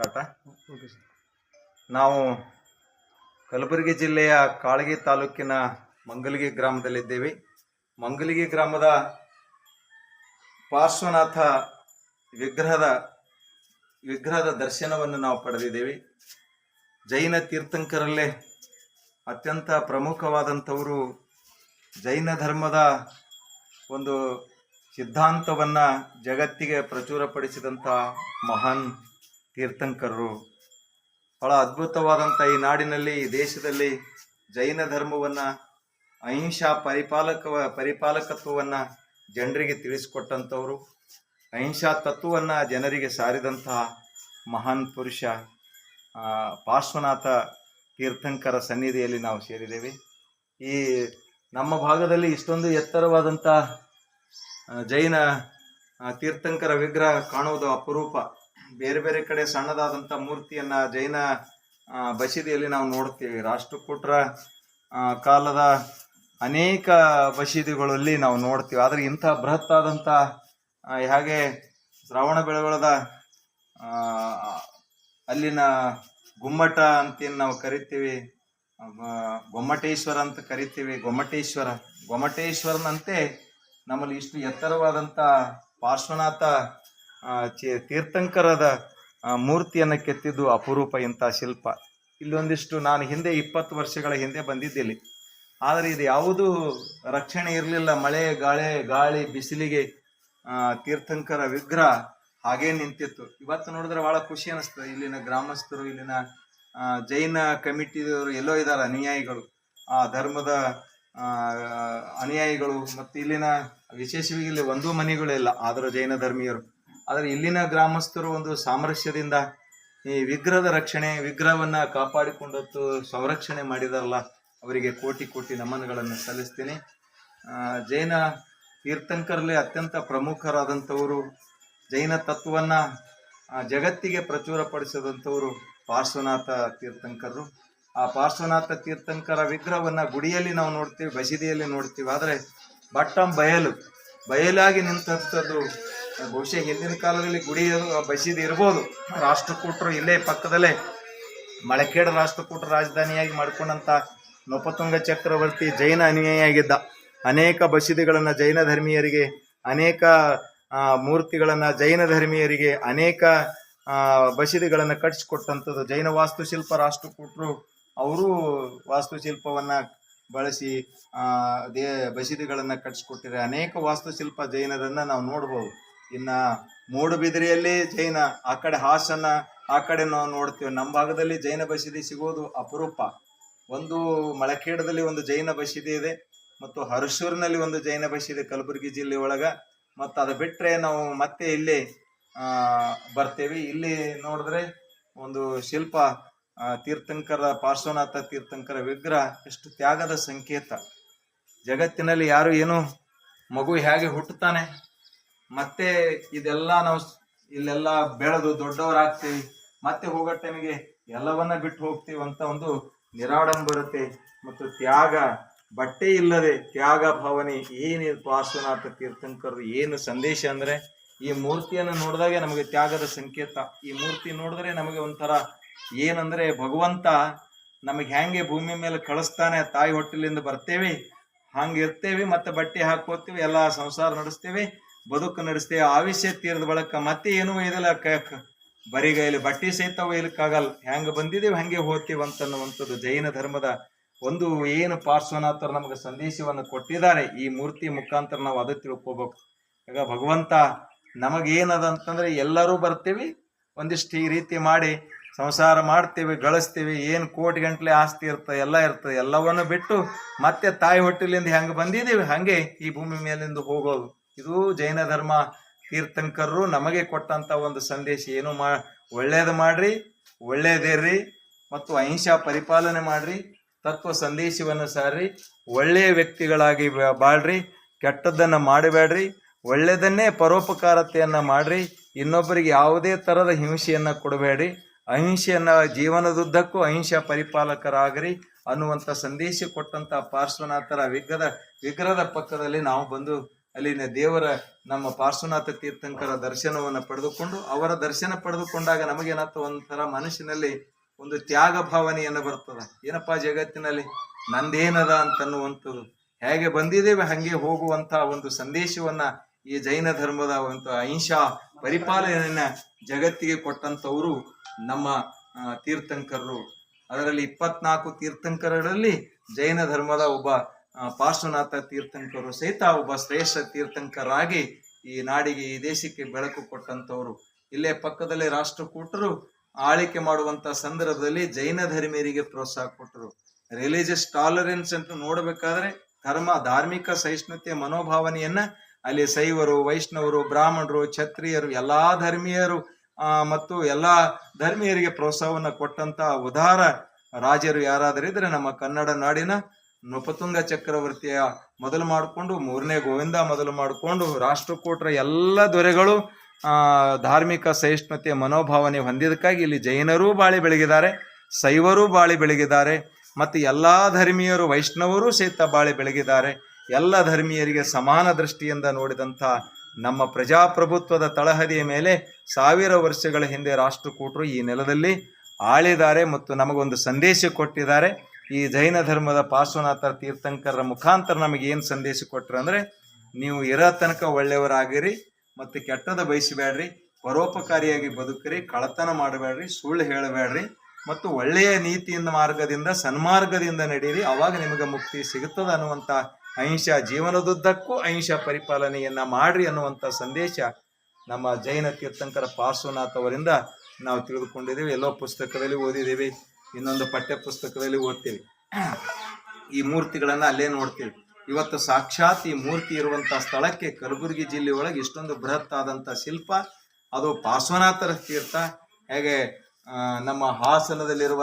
Start ನಾವು ಕಲಬುರಗಿ ಜಿಲ್ಲೆಯ ಕಾಳಗಿ ತಾಲೂಕಿನ ಮಂಗಲಗಿ ಗ್ರಾಮದಲ್ಲಿದ್ದೇವೆ. ಮಂಗಲಗಿ ಗ್ರಾಮದ ಪಾರ್ಶ್ವನಾಥ ವಿಗ್ರಹದ ವಿಗ್ರಹದ ದರ್ಶನವನ್ನು ನಾವು ಪಡೆದಿದ್ದೇವೆ. ಜೈನ ತೀರ್ಥಂಕರಲ್ಲೇ ಅತ್ಯಂತ ಪ್ರಮುಖವಾದಂಥವರು ಜೈನ ಧರ್ಮದ ಒಂದು ಸಿದ್ಧಾಂತವನ್ನು ಜಗತ್ತಿಗೆ ಪ್ರಚುರಪಡಿಸಿದಂಥ ಮಹಾನ್ ತೀರ್ಥಂಕರರು ಬಹಳ ಅದ್ಭುತವಾದಂಥ ಈ ನಾಡಿನಲ್ಲಿ, ಈ ದೇಶದಲ್ಲಿ ಜೈನ ಧರ್ಮವನ್ನು, ಅಹಿಂಸಾ ಪರಿಪಾಲಕ, ಪರಿಪಾಲಕತ್ವವನ್ನು ಜನರಿಗೆ ತಿಳಿಸಿಕೊಟ್ಟಂಥವರು. ಅಹಿಂಸಾ ತತ್ವವನ್ನು ಜನರಿಗೆ ಸಾರಿದಂತಹ ಮಹಾನ್ ಪುರುಷ ಪಾರ್ಶ್ವನಾಥ ತೀರ್ಥಂಕರ ಸನ್ನಿಧಿಯಲ್ಲಿ ನಾವು ಸೇರಿದ್ದೇವೆ. ಈ ನಮ್ಮ ಭಾಗದಲ್ಲಿ ಇಷ್ಟೊಂದು ಎತ್ತರವಾದಂಥ ಜೈನ ತೀರ್ಥಂಕರ ವಿಗ್ರಹ ಕಾಣುವುದು ಅಪರೂಪ. ಬೇರೆ ಬೇರೆ ಕಡೆ ಸಣ್ಣದಾದಂಥ ಮೂರ್ತಿಯನ್ನು ಜೈನ ಬಸೀದಿಯಲ್ಲಿ ನಾವು ನೋಡ್ತೀವಿ ರಾಷ್ಟ್ರಕೂಟರ ಕಾಲದ ಅನೇಕ ಬಸದಿಗಳಲ್ಲಿ ನಾವು ನೋಡ್ತೀವಿ ಆದರೆ ಇಂಥ ಬೃಹತ್ತಾದಂಥ ಹೇಗೆ ಶ್ರಾವಣ ಬೆಳಗೊಳದ ಅಲ್ಲಿನ ಗುಮ್ಮಟ ಅಂತೇನು ನಾವು ಕರಿತೀವಿ? ಗೊಮ್ಮಟೇಶ್ವರ ಅಂತ ಕರಿತೀವಿ. ಗೊಮ್ಮಟೇಶ್ವರ, ಗೊಮ್ಮಟೇಶ್ವರನಂತೆ ನಮ್ಮಲ್ಲಿ ಇಷ್ಟು ಎತ್ತರವಾದಂಥ ಪಾರ್ಶ್ವನಾಥ ಚೇ- ತೀರ್ಥಂಕರದ ಮೂರ್ತಿಯನ್ನು ಕೆತ್ತಿದ್ದು ಅಪರೂಪ ಇಂಥ ಶಿಲ್ಪ. ಇಲ್ಲೊಂದಿಷ್ಟು ನಾನು ಹಿಂದೆ ಇಪ್ಪತ್ತು ವರ್ಷಗಳ ಹಿಂದೆ ಬಂದಿದ್ದಿಲ್ಲಿ. ಆದರೆ ಇದು ಯಾವುದೂ ರಕ್ಷಣೆ ಇರಲಿಲ್ಲ. ಮಳೆ, ಗಾಳಿ ಗಾಳಿ, ಬಿಸಿಲಿಗೆ ತೀರ್ಥಂಕರ ವಿಗ್ರಹ ಹಾಗೇ ನಿಂತಿತ್ತು. ಇವತ್ತು ನೋಡಿದ್ರೆ ಭಾಳ ಖುಷಿ ಅನಿಸ್ತದೆ ಇಲ್ಲಿನ ಗ್ರಾಮಸ್ಥರು, ಇಲ್ಲಿನ ಜೈನ ಕಮಿಟಿದವರು ಎಲ್ಲೋ ಇದ್ದಾರೆ ಅನುಯಾಯಿಗಳು. ಆ ಧರ್ಮದ ಅನುಯಾಯಿಗಳು ಮತ್ತು ಇಲ್ಲಿನ ವಿಶೇಷವಾಗಿ ಇಲ್ಲಿ ಒಂದೂ ಮನೆಗಳಿಲ್ಲ ಆದರೂ ಜೈನ ಧರ್ಮೀಯರು. ಆದರೆ ಇಲ್ಲಿನ ಗ್ರಾಮಸ್ಥರು ಒಂದು ಸಾಮರಸ್ಯದಿಂದ ಈ ವಿಗ್ರಹದ ರಕ್ಷಣೆ, ವಿಗ್ರಹವನ್ನು ಕಾಪಾಡಿಕೊಂಡದ್ದು ಸಂರಕ್ಷಣೆ ಮಾಡಿದಾರಲ್ಲ, ಅವರಿಗೆ ಕೋಟಿ ಕೋಟಿ ನಮನಗಳನ್ನು ಸಲ್ಲಿಸ್ತೀನಿ. ಜೈನ ತೀರ್ಥಂಕರಲ್ಲಿ ಅತ್ಯಂತ ಪ್ರಮುಖರಾದಂಥವರು, ಜೈನ ತತ್ವವನ್ನು ಜಗತ್ತಿಗೆ ಪ್ರಚುರಪಡಿಸಿದಂಥವರು ಪಾರ್ಶ್ವನಾಥ ತೀರ್ಥಂಕರರು. ಆ ಪಾರ್ಶ್ವನಾಥ ತೀರ್ಥಂಕರ ವಿಗ್ರಹವನ್ನು ಗುಡಿಯಲ್ಲಿ ನಾವು ನೋಡ್ತೀವಿ ಬಸಿದಿಯಲ್ಲಿ ನೋಡ್ತೀವಿ. ಆದರೆ ಬಟ್ಟಂ ಬಯಲು, ಬಯಲಾಗಿ ನಿಂತಂಥದ್ದು ಬಹುಶಃ ಹಿಂದಿನ ಕಾಲದಲ್ಲಿ ಗುಡಿ ಬಸಿದಿ ಇರ್ಬೋದು. ರಾಷ್ಟ್ರಕೂಟರು ಇಲ್ಲೇ ಪಕ್ಕದಲ್ಲೇ ಮಳೆಕೇಡ ರಾಷ್ಟ್ರಕೂಟ ರಾಜಧಾನಿಯಾಗಿ ಮಾಡಿಕೊಂಡಂಥ ನೊಪತುಂಗ ಚಕ್ರವರ್ತಿ ಜೈನ ಅನುಯಾಯಿಯಾಗಿದ್ದ. ಅನೇಕ ಬಸಿದಿಗಳನ್ನು ಜೈನ ಧರ್ಮೀಯರಿಗೆ, ಅನೇಕ ಮೂರ್ತಿಗಳನ್ನು ಜೈನ ಧರ್ಮೀಯರಿಗೆ, ಅನೇಕ ಬಸಿದಿಗಳನ್ನು ಕಟ್ಟಿಸಿಕೊಟ್ಟಂಥದ್ದು ಜೈನ ವಾಸ್ತುಶಿಲ್ಪ ರಾಷ್ಟ್ರಕೂಟರು. ಅವರು ವಾಸ್ತುಶಿಲ್ಪವನ್ನು ಬಳಸಿ ದೇ, ಬಸಿದಿಗಳನ್ನು ಕಟ್ಟಿಸ್ಕೊಟ್ಟಿದ್ದಾರೆ. ಅನೇಕ ವಾಸ್ತುಶಿಲ್ಪ ಜೈನರನ್ನು ನಾವು ನೋಡ್ಬೋದು. ಇನ್ನು ಮೂಡುಬಿದಿರೆಯಲ್ಲಿ ಜೈನ, ಆ ಕಡೆ ಹಾಸನ, ಆ ಕಡೆ ನಾವು ನೋಡ್ತೀವಿ. ನಮ್ಮ ಭಾಗದಲ್ಲಿ ಜೈನ ಬಸದಿ ಸಿಗೋದು ಅಪರೂಪ. ಒಂದು ಮಳಖೇಡದಲ್ಲಿ ಒಂದು ಜೈನ ಬಸದಿ ಇದೆ, ಮತ್ತು ಹರಸೂರಿನಲ್ಲಿ ಒಂದು ಜೈನ ಬಸದಿ ಕಲಬುರಗಿ ಜಿಲ್ಲೆ ಒಳಗ. ಮತ್ತು ಅದು ಬಿಟ್ಟರೆ ನಾವು ಮತ್ತೆ ಇಲ್ಲಿ ಬರ್ತೇವೆ. ಇಲ್ಲಿ ನೋಡಿದ್ರೆ ಒಂದು ಶಿಲ್ಪ ತೀರ್ಥಂಕರ, ಪಾರ್ಶ್ವನಾಥ ತೀರ್ಥಂಕರ ವಿಗ್ರಹ, ಎಷ್ಟು ತ್ಯಾಗದ ಸಂಕೇತ. ಜಗತ್ತಿನಲ್ಲಿ ಯಾರು ಏನು ಮಗು ಹೇಗೆ ಹುಟ್ಟುತ್ತಾನೆ ಮತ್ತೆ ಇದೆಲ್ಲ ನಾವು ಇಲ್ಲೆಲ್ಲ ಬೆಳೆದು ದೊಡ್ಡವರಾಗ್ತೀವಿ ಮತ್ತೆ ಹೋಗೋ ಟೈಮಿಗೆ ಎಲ್ಲವನ್ನ ಬಿಟ್ಟು ಹೋಗ್ತೀವಿ ಅಂತ ಒಂದು ನಿರಾಡಂಬರತೆ ಮತ್ತು ತ್ಯಾಗ, ಬಟ್ಟೆ ಇಲ್ಲದೆ ತ್ಯಾಗ ಭಾವನೆ ಏನು ಪಾರ್ಶ್ವನಾಥ ತೀರ್ಥಂಕರರು ಏನು ಸಂದೇಶ ಅಂದರೆ, ಈ ಮೂರ್ತಿಯನ್ನು ನೋಡಿದಾಗೆ ನಮಗೆ ತ್ಯಾಗದ ಸಂಕೇತ. ಈ ಮೂರ್ತಿ ನೋಡಿದ್ರೆ ನಮಗೆ ಒಂಥರ ಏನಂದ್ರೆ ಭಗವಂತ ನಮಗೆ ಹೆಂಗೆ ಭೂಮಿ ಮೇಲೆ ಕಳಿಸ್ತಾನೆ, ತಾಯಿ ಹೊಟ್ಟೆಲಿಂದ ಬರ್ತೇವೆ, ಹಂಗೆ ಇರ್ತೇವೆ, ಮತ್ತೆ ಬಟ್ಟೆ ಹಾಕೋತೀವಿ ಎಲ್ಲ ಸಂಸಾರ ನಡೆಸ್ತೇವೆ ಬದುಕು ನಡೆಸ್ತೇವೆ ಆವಿಷ್ಯ ತೀರದ ಬಳಕ ಮತ್ತೆ ಏನೂ ಕ ಕ- ಬರಿಗೈಲಿ ಬಟ್ಟೆ ಸಹಿತ ಒಯ್ಲಿಕ್ಕಾಗಲ್ಲ ಹೆಂಗೆ ಬಂದಿದ್ದೀವಿ ಹಂಗೆ ಹೋಗ್ತೀವಿ ಅಂತನ್ನುವಂಥದ್ದು ಜೈನ ಧರ್ಮದ ಒಂದು ಏನು ಪಾರ್ಶ್ವನಾಥರು ನಮಗೆ ಸಂದೇಶವನ್ನು ಕೊಟ್ಟಿದ್ದಾರೆ. ಈ ಮೂರ್ತಿ ಮುಖಾಂತರ ನಾವು ಅದು ತಿಳ್ಕೊಬೇಕು. ಈಗ ಭಗವಂತ ನಮಗೇನದ ಅಂತಂದ್ರೆ ಎಲ್ಲರೂ ಬರ್ತೀವಿ, ಒಂದಿಷ್ಟು ಈ ರೀತಿ ಮಾಡಿ ಸಂಸಾರ ಮಾಡ್ತೀವಿ, ಗಳಿಸ್ತೀವಿ. ಏನು ಕೋಟಿ ಗಂಟ್ಲೆ ಆಸ್ತಿ ಇರ್ತದೆ, ಎಲ್ಲ ಇರ್ತದೆ, ಎಲ್ಲವನ್ನು ಬಿಟ್ಟು ಮತ್ತೆ ತಾಯಿ ಹೊಟ್ಟೆಲಿಂದ ಹೆಂಗೆ ಬಂದಿದ್ದೀವಿ ಹಾಗೆ ಈ ಭೂಮಿ ಮೇಲಿಂದ ಹೋಗೋದು. ಇದು ಜೈನ ಧರ್ಮ ತೀರ್ಥಂಕರರು ನಮಗೆ ಕೊಟ್ಟಂತ ಒಂದು ಸಂದೇಶ. ಏನು ಮಾ, ಒಳ್ಳೇದು ಮಾಡ್ರಿ, ಒಳ್ಳೇದೇರ್ರಿ ಮತ್ತು ಅಹಿಂಸಾ ಪರಿಪಾಲನೆ ಮಾಡ್ರಿ, ತತ್ವ ಸಂದೇಶವನ್ನು ಸಾರಿ ಒಳ್ಳೆಯ ವ್ಯಕ್ತಿಗಳಾಗಿ ಬಾಳ್ರಿ, ಕೆಟ್ಟದ್ದನ್ನು ಮಾಡಬೇಡ್ರಿ ಒಳ್ಳೆಯದನ್ನೇ ಪರೋಪಕಾರತೆಯನ್ನು ಮಾಡ್ರಿ, ಇನ್ನೊಬ್ಬರಿಗೆ ಯಾವುದೇ ಥರದ ಹಿಂಸೆಯನ್ನು ಕೊಡಬೇಡ್ರಿ, ಅಹಿಂಸೆಯನ್ನು ಜೀವನದುದ್ದಕ್ಕೂ ಅಹಿಂಸಾ ಪರಿಪಾಲಕರಾಗ್ರಿ ಅನ್ನುವಂಥ ಸಂದೇಶ ಕೊಟ್ಟಂಥ ಪಾರ್ಶ್ವನಾಥರ ವಿಗ್ರಹದ ವಿಗ್ರಹದ ಪಕ್ಕದಲ್ಲಿ ನಾವು ಬಂದು ಅಲ್ಲಿನ ದೇವರ ನಮ್ಮ ಪಾರ್ಶ್ವನಾಥ ತೀರ್ಥಂಕರ ದರ್ಶನವನ್ನು ಪಡೆದುಕೊಂಡು ಅವರ ದರ್ಶನ ಪಡೆದುಕೊಂಡಾಗ ನಮಗೇನಾಗ್ತದೆ? ಒಂಥರ ಮನಸ್ಸಿನಲ್ಲಿ ಒಂದು ತ್ಯಾಗ ಭಾವನೆಯನ್ನು ಬರ್ತದ. ಏನಪ್ಪಾ ಜಗತ್ತಿನಲ್ಲಿ ನಂದೇನದ ಅಂತನ್ನುವಂಥದ್ದು? ಹೇಗೆ ಬಂದಿದ್ದೇವೆ, ಹಂಗೆ ಹೋಗುವಂತ ಒಂದು ಸಂದೇಶವನ್ನ ಈ ಜೈನ ಧರ್ಮದ ಒಂದು ಅಹಿಂಸಾ ಪರಿಪಾಲನೆಯನ್ನ ಜಗತ್ತಿಗೆ ಕೊಟ್ಟಂತವರು ನಮ್ಮ ತೀರ್ಥಂಕರರು. ಅದರಲ್ಲಿ ಇಪ್ಪತ್ನಾಲ್ಕು ತೀರ್ಥಂಕರರಲ್ಲಿ ಜೈನ ಧರ್ಮದ ಒಬ್ಬ ಪಾರ್ಶ್ವನಾಥ ತೀರ್ಥಂಕರು ಸಹಿತ ಒಬ್ಬ ಶ್ರೇಷ್ಠ ತೀರ್ಥಂಕರಾಗಿ ಈ ನಾಡಿಗೆ ಈ ದೇಶಕ್ಕೆ ಬೆಳಕು ಕೊಟ್ಟಂತವರು ಇಲ್ಲೇ ಪಕ್ಕದಲ್ಲಿ ರಾಷ್ಟ್ರಕೂಟರು ಆಳಿಕೆ ಮಾಡುವಂತ ಸಂದರ್ಭದಲ್ಲಿ ಜೈನ ಧರ್ಮೀಯರಿಗೆ ಪ್ರೋತ್ಸಾಹ ಕೊಟ್ಟರು. ರಿಲಿಜಿಯಸ್ ಟಾಲರೆನ್ಸ್ ಅಂತ ನೋಡಬೇಕಾದ್ರೆ ಧರ್ಮ ಧಾರ್ಮಿಕ ಸಹಿಷ್ಣುತೆ ಮನೋಭಾವನೆಯನ್ನ ಅಲ್ಲಿ ಶೈವರು ವೈಷ್ಣವರು ಬ್ರಾಹ್ಮಣರು ಛತ್ರಿಯರು ಎಲ್ಲಾ ಧರ್ಮೀಯರು ಆ, ಮತ್ತು ಎಲ್ಲಾ ಧರ್ಮೀಯರಿಗೆ ಪ್ರೋತ್ಸಾಹವನ್ನ ಕೊಟ್ಟಂತ ಉದಾರ ರಾಜರು ಯಾರಾದರಿದ್ರೆ ನಮ್ಮ ಕನ್ನಡ ನಾಡಿನ ನೃಪತುಂಗ ಚಕ್ರವರ್ತಿಯ ಮೊದಲು ಮಾಡಿಕೊಂಡು, ಮೂರನೇ ಗೋವಿಂದ ಮೊದಲು ಮಾಡಿಕೊಂಡು, ರಾಷ್ಟ್ರಕೂಟರ ಎಲ್ಲ ದೊರೆಗಳು ಧಾರ್ಮಿಕ ಸಹಿಷ್ಣುತೆಯ ಮನೋಭಾವನೆ ಹೊಂದಿದ್ದಕ್ಕಾಗಿ ಇಲ್ಲಿ ಜೈನರೂ ಬಾಳಿ ಬೆಳಗಿದ್ದಾರೆ, ಶೈವರೂ ಬಾಳಿ ಬೆಳಗಿದ್ದಾರೆ, ಮತ್ತು ಎಲ್ಲ ಧರ್ಮೀಯರು ವೈಷ್ಣವರು ಸಹಿತ ಬಾಳಿ ಬೆಳಗಿದ್ದಾರೆ. ಎಲ್ಲ ಧರ್ಮೀಯರಿಗೆ ಸಮಾನ ದೃಷ್ಟಿಯಿಂದ ನೋಡಿದಂಥ ನಮ್ಮ ಪ್ರಜಾಪ್ರಭುತ್ವದ ತಳಹದಿಯ ಮೇಲೆ ಸಾವಿರ ವರ್ಷಗಳ ಹಿಂದೆ ರಾಷ್ಟ್ರಕೂಟರು ಈ ನೆಲದಲ್ಲಿ ಆಳಿದ್ದಾರೆ ಮತ್ತು ನಮಗೊಂದು ಸಂದೇಶ ಕೊಟ್ಟಿದ್ದಾರೆ. ಈ ಜೈನ ಧರ್ಮದ ಪಾರ್ಶ್ವನಾಥ ತೀರ್ಥಂಕರರ ಮುಖಾಂತರ ನಮಗೆ ಏನು ಸಂದೇಶ ಕೊಟ್ಟರು ಅಂದರೆ, ನೀವು ಇರೋ ತನಕ ಒಳ್ಳೆಯವರಾಗಿರಿ, ಮತ್ತು ಕೆಟ್ಟದ ಬಯಸಬೇಡ್ರಿ, ಪರೋಪಕಾರಿಯಾಗಿ ಬದುಕಿರಿ ಕಳತನ ಮಾಡಬೇಡ್ರಿ, ಸುಳ್ಳು ಹೇಳಬೇಡ್ರಿ, ಮತ್ತು ಒಳ್ಳೆಯ ನೀತಿಯಿಂದ ಮಾರ್ಗದಿಂದ, ಸನ್ಮಾರ್ಗದಿಂದ ನಡೀರಿ ಅವಾಗ ನಿಮಗೆ ಮುಕ್ತಿ ಸಿಗುತ್ತದೆ ಅನ್ನುವಂಥ ಅಹಿಂಸಾ ಜೀವನದುದ್ದಕ್ಕೂ ಅಹಿಂಸಾ ಪರಿಪಾಲನೆಯನ್ನ ಮಾಡ್ರಿ ಅನ್ನುವಂಥ ಸಂದೇಶ ನಮ್ಮ ಜೈನ ತೀರ್ಥಂಕರ ಪಾರ್ಶ್ವನಾಥ್ ಅವರಿಂದ ನಾವು ತಿಳಿದುಕೊಂಡಿದ್ದೀವಿ. ಎಲ್ಲೋ ಪುಸ್ತಕದಲ್ಲಿ ಓದಿದ್ದೀವಿ. ಇನ್ನೊಂದು ಪಠ್ಯ ಪುಸ್ತಕದಲ್ಲಿ ಓದ್ತೀವಿ. ಈ ಮೂರ್ತಿಗಳನ್ನ ಅಲ್ಲೇ ನೋಡ್ತೀವಿ. ಇವತ್ತು ಸಾಕ್ಷಾತ್ ಈ ಮೂರ್ತಿ ಇರುವಂತ ಸ್ಥಳಕ್ಕೆ ಕಲಬುರಗಿ ಜಿಲ್ಲೆ ಒಳಗೆ ಇಷ್ಟೊಂದು ಬೃಹತ್ ಆದಂತ ಶಿಲ್ಪ, ಅದು ಪಾರ್ಶ್ವನಾಥರ ತೀರ್ಥ. ಹೇಗೆ ನಮ್ಮ ಹಾಸನದಲ್ಲಿರುವ